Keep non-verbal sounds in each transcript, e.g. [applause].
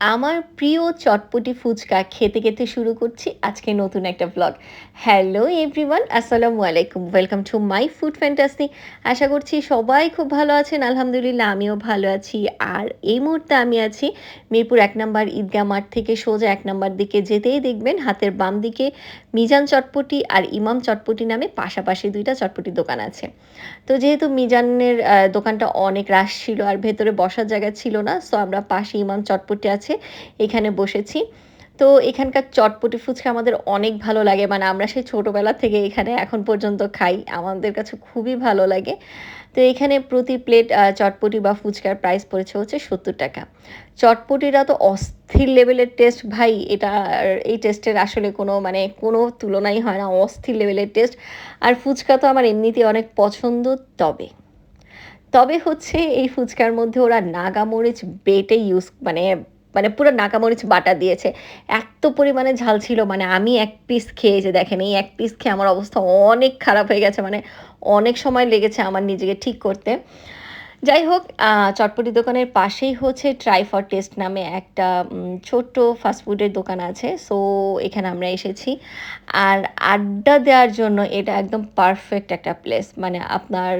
আমার প্রিয় চটপটি ফুচকা খেতে খেতে শুরু করছি আজকে নতুন একটা ব্লগ হ্যালো এভরিওয়ান আসসালামু আলাইকুম। Welcome to my food fantasy আশা করছি সবাই খুব ভালো আছেন, আলহামদুলিল্লাহ আমিও ভালো আছি। আর এই মুহূর্তে আমি আছি মিরপুর এক নম্বর ঈদগাহ মাঠ থেকে সোজা এক নম্বর দিকে যেতেই দেখবেন হাতের বাম দিকে মিজান চটপটি আর ইমাম চটপটি নামে পাশাপাশি দুইটা চটপটি দোকান আছে। তো যেহেতু মিজানের দোকানটা অনেক রাশ ছিল আর ভেতরে বসার জায়গা ছিল না সো আমরা পাশে ইমাম চটপটি আছে এখানে বসেছি। তো এখানকার চটপটি ফুচকা আমাদের অনেক ভালো লাগে মানে আমরা সেই ছোটোবেলা থেকে এখানে এখন পর্যন্ত খাই, আমাদের কাছে খুবই ভালো লাগে। তো এখানে প্রতি প্লেট চটপটি বা ফুচকার প্রাইস পড়েছে হচ্ছে সত্তর টাকা। চটপটিরা তো অস্থির লেভেলের টেস্ট ভাই, এটা এই টেস্টের আসলে কোনো মানে কোনো তুলনাই হয় না, অস্থির লেভেলের টেস্ট আর ফুচকা তো আমার এমনিতেই অনেক পছন্দ, তবে তবে হচ্ছে এই ফুচকার মধ্যে ওরা নাগামরিচ বেটে ইউজ মানে মানে পুরো নাকামরিচ বাটা দিয়েছে। এত পরিমাণে ঝাল ছিল মানে আমি এক পিস খেয়েছি, দেখেন এই এক পিস খেয়ে আমার অবস্থা অনেক খারাপ হয়ে গেছে মানে অনেক সময় লেগেছে আমার নিজেকে ঠিক করতে। যাই হোক চটপটি দোকানের পাশেই হচ্ছে ট্রাই ফর টেস্ট নামে একটা ছোট্ট ফাস্টফুডের দোকান আছে সো এখানে আমরা এসেছি। আর আড্ডা দেওয়ার জন্য এটা একদম পারফেক্ট একটা প্লেস মানে আপনার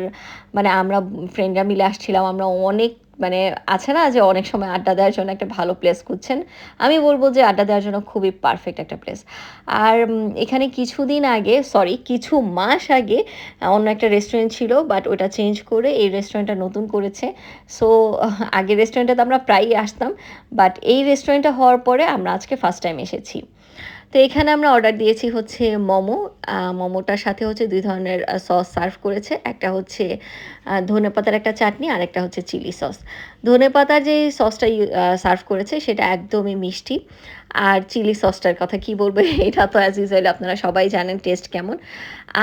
মানে আমরা ফ্রেন্ডরা মিলে আসছিলাম, আমরা অনেক মানে আছে না যে অনেক সময় আড্ডা দেওয়ার জন্য একটা ভালো প্লেস খুঁজছেন? আমি বলব যে আড্ডা দেওয়ার জন্য খুবই পারফেক্ট একটা প্লেস আর এখানে কিছুদিন আগে সরি কিছু মাস আগে অন্য একটা রেস্টুরেন্ট ছিল বাট ওটা চেঞ্জ করে এই রেস্টুরেন্টটা নতুন করেছে। সো আগে রেস্টুরেন্টে আমরা প্রায়ই আসতাম বাট এই রেস্টুরেন্টটা হওয়ার পরে আমরা আজকে ফার্স্ট টাইম এসেছি। তো এখানে আমরা অর্ডার দিয়েছি হচ্ছে মোমো। মোমোটার সাথে হচ্ছে দুই ধরনের সস সার্ভ করেছে। একটা হচ্ছে ধনে পাতার একটা চাটনি আর একটা হচ্ছে চিলি সস ধনে পাতার যে সসটা সার্ভ করেছে সেটা একদমই মিষ্টি। আর চিলি সসটার কথা কি বলব? [laughs] এটা তো অ্যাজ ইউজুয়াল আপনারা সবাই জানেন টেস্ট কেমন।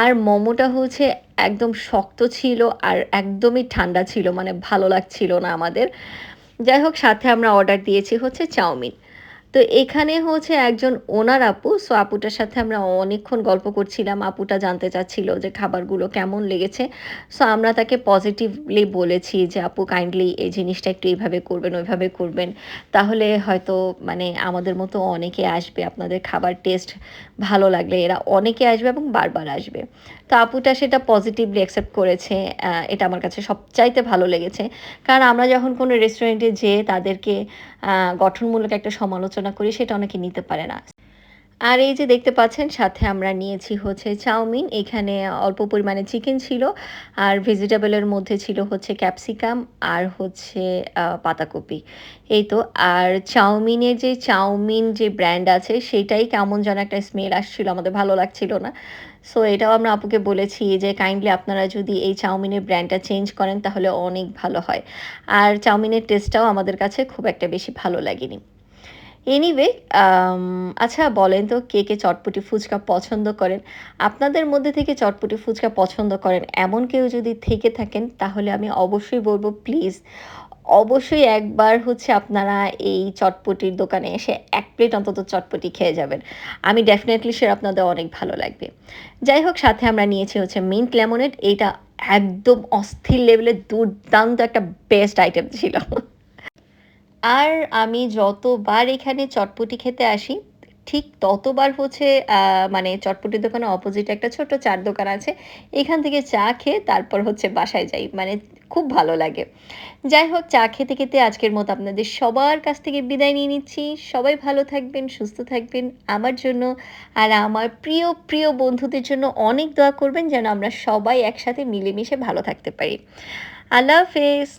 আর মোমোটা হচ্ছে একদম শক্ত ছিল আর একদমই ঠান্ডা ছিল মানে ভালো লাগছিল না আমাদের। যাই হোক, সাথে আমরা অর্ডার দিয়েছি হচ্ছে চাউমিন। তো এখানে হচ্ছে একজন ওনার আপু সো আপুটার সাথে আমরা অনেকক্ষণ গল্প করছিলাম। আপুটা জানতে চাচ্ছিল যে খাবারগুলো কেমন লেগেছে। সো আমরা তাকে পজিটিভলি বলেছি যে, আপু কাইন্ডলি এই জিনিসটা একটু এইভাবে করবেন, ওইভাবে করবেন। তাহলে হয়তো মানে আমাদের মতো অনেকে আসবে, আপনাদের খাবার টেস্ট ভালো লাগলে এরা অনেকে আসবে এবং বারবার আসবে। তো আপুটা সেটা পজিটিভলি অ্যাকসেপ্ট করেছে। এটা আমার কাছে সবচাইতে ভালো লেগেছে। কারণ আমরা যখন কোনো রেস্টুরেন্টে যেয়ে তাদেরকে গঠনমূলক একটা সমালোচনা করি সেটা অনেকে নিতে পারে না। আর এই যে দেখতে পাচ্ছেন, সাথে আমরা নিয়েছি হচ্ছে চাউমিন। এখানে অল্প পরিমাণে চিকেন ছিল আর ভেজিটেবলের মধ্যে ছিল হচ্ছে ক্যাপসিকাম আর হচ্ছে পাতাকপি। এই তো, আর চাউমিনের যে চাউমিন যে ব্র্যান্ড আছে, সেটাই কেমন যেন একটা স্মেল আসছিল, আমাদের ভালো লাগছিল না। সো এটাও আমরা আপুকে বলেছি যে কাইন্ডলি আপনারা যদি এই চাউমিনের ব্র্যান্ডটা চেঞ্জ করেন, তাহলে অনেক ভালো হয়। আর চাউমিনের টেস্টটাও আমাদের কাছে খুব একটা বেশি ভালো লাগেনি। এনিওয়ে um, আচ্ছা বলেন তো কে কে চটপটি ফুচকা পছন্দ করেন? আপনাদের মধ্যে থেকে চটপটি ফুচকা পছন্দ করেন? এমন কেউ যদি থেকে থাকেন তাহলে আমি অবশ্যই বলব প্লিজ অবশ্যই একবার হচ্ছে আপনারা এই চটপটির দোকানে এসে এক প্লেট অন্তত চটপটি খেয়ে যাবেন। আমি ডেফিনেটলি সে আপনাদের অনেক ভালো লাগবে। যাই হোক সাথে আমরা নিয়েছি হচ্ছে মিন্ট লেমনেড এইটা একদম অস্থির লেভেলের দুর্দান্ত একটা বেস্ট আইটেম ছিল। আর আমি যতবার এখানে চটপটি খেতে আসি, ঠিক ততবার হচ্ছে মানে চটপটির দোকানে অপোজিট একটা ছোট চার দোকান আছে, এখান থেকে চা খেয়ে তারপর হচ্ছে বাসায় যাই মানে খুব ভালো লাগে। যাই হোক, চা খেতে খেতে আজকের মতো আপনাদের সবার কাছ থেকে বিদায় নিয়ে নিচ্ছি। সবাই ভালো থাকবেন, সুস্থ থাকবেন। আমার জন্য আর আমার প্রিয় প্রিয় বন্ধুদের জন্য অনেক দোয়া করবেন যেন আমরা সবাই একসাথে মিলেমিশে ভালো থাকতে পারি। আল্লাহ হাফেজ।